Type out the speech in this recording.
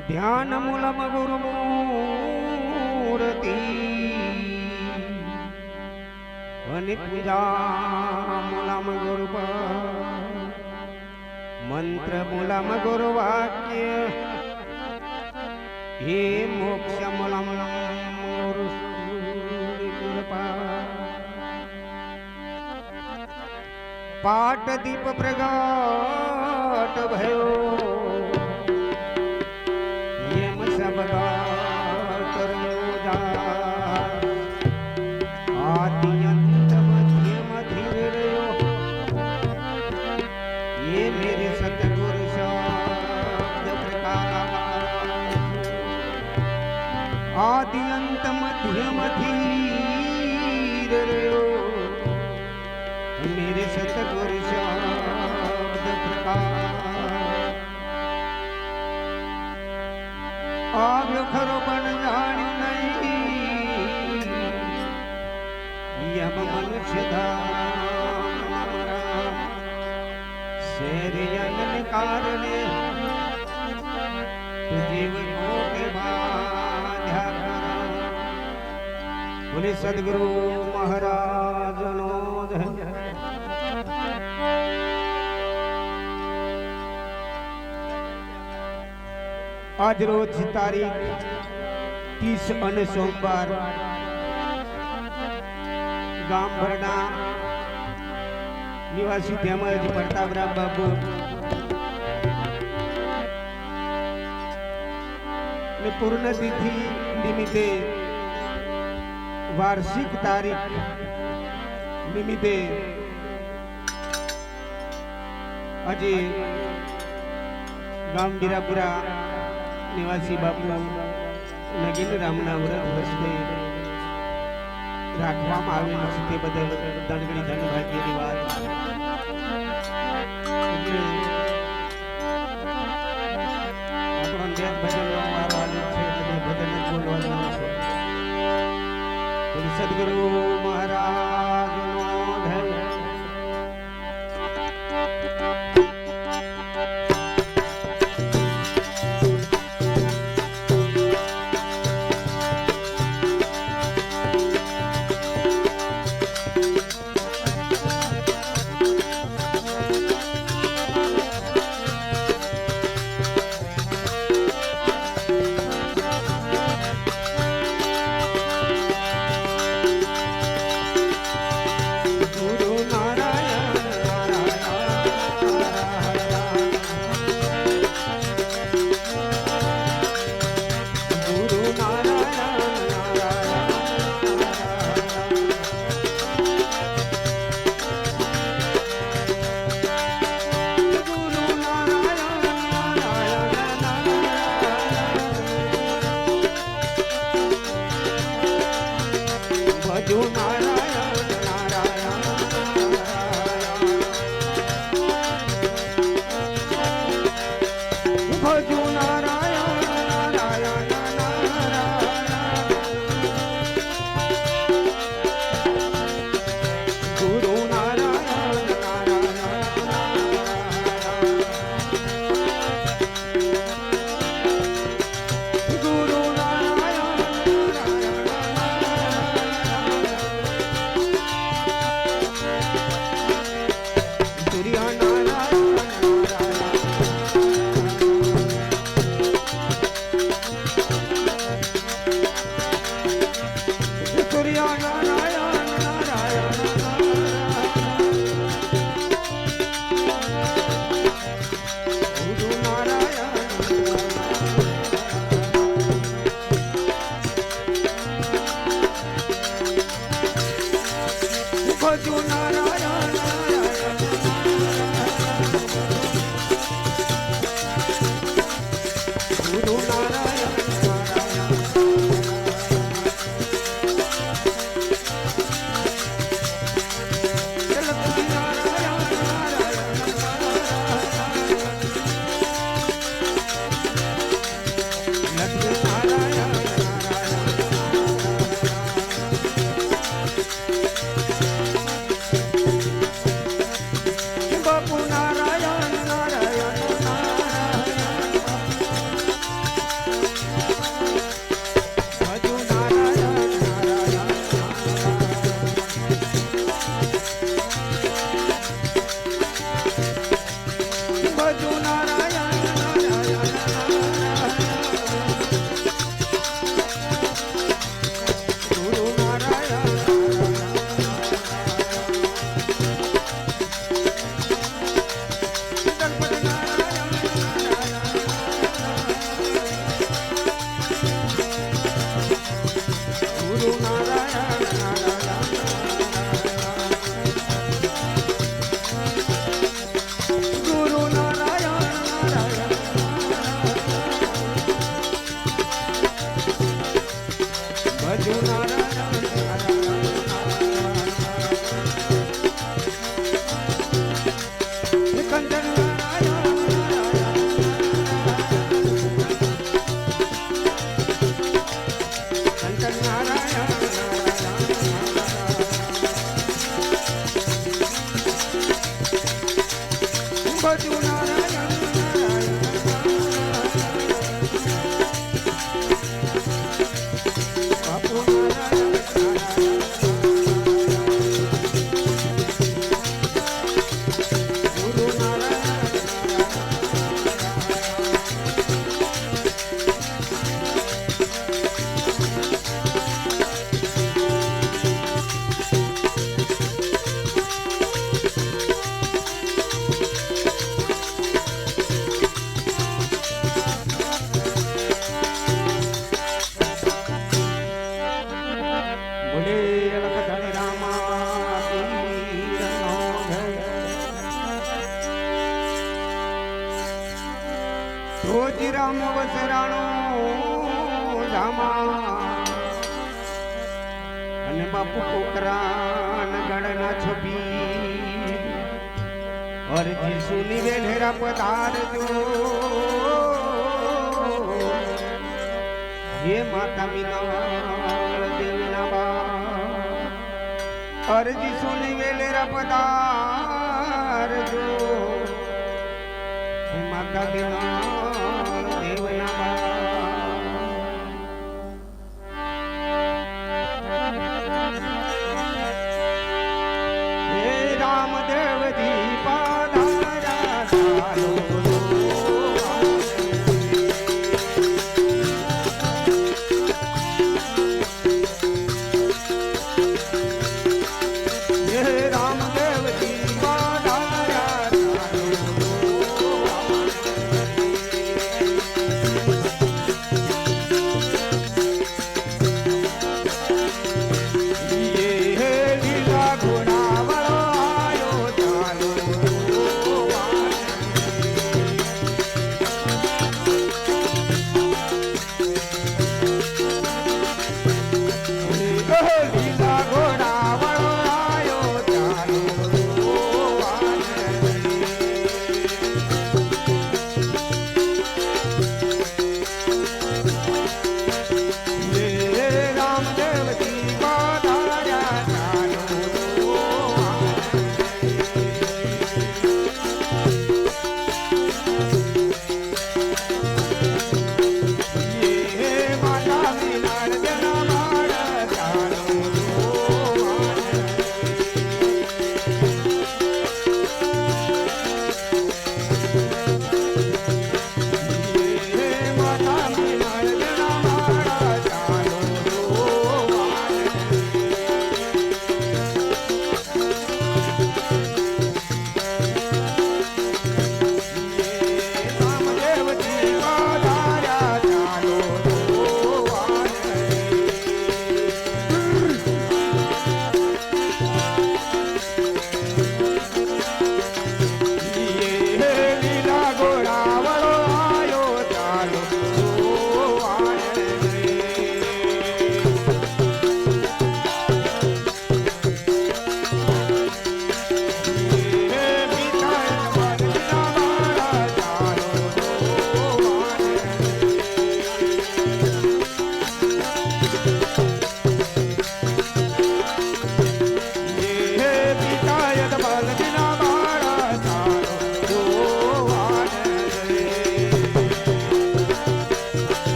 ધ્યાન મૂલમ ગુરુમૂર્તિ વનિ પૂજા મૂલમ ગુરુપ મંત્ર મૂલમ ગુરુવાક્ય હે મોક્ષ મૂલમ ગુરુ પાટ દીપ પ્રગટ ભયો સદગુરુ શબ્દ પ્રકાર આવ્યો ખરો પણ જાણી નહીં યમ મનુષ્ય ધામ શેરિયન કારણે જીવ મહારાજ આજ રોજ તારીખ ત્રીસ અને સોમવાર ગામ ભરણા નિવાસી તેમજ પ્રતાપરામ બાબુ ને પૂર્ણ તિથિ નિમિત્તે વાર્ષિક તારીખ નિમિત્તે આજે ગામ બીરાપુરા નિવાસી બાપુ નગીન રામના વ્રત વર્ષે રાખવામાં આવેલું છે તે બદલ દણગણી ધન ભાગ્યની વાત આપણો આવ્યો છે એટલે ભજન જ બોલવાનું છે. સદગુરુ મહારાજનો બાપુ કોકરાન ગણના છબી અરજી સુની વેલેરા પધારજો. હે માતા મિનાળ દેવના બા અરજી સુની વેલેરા પધારજો. હે માતા મિનાળ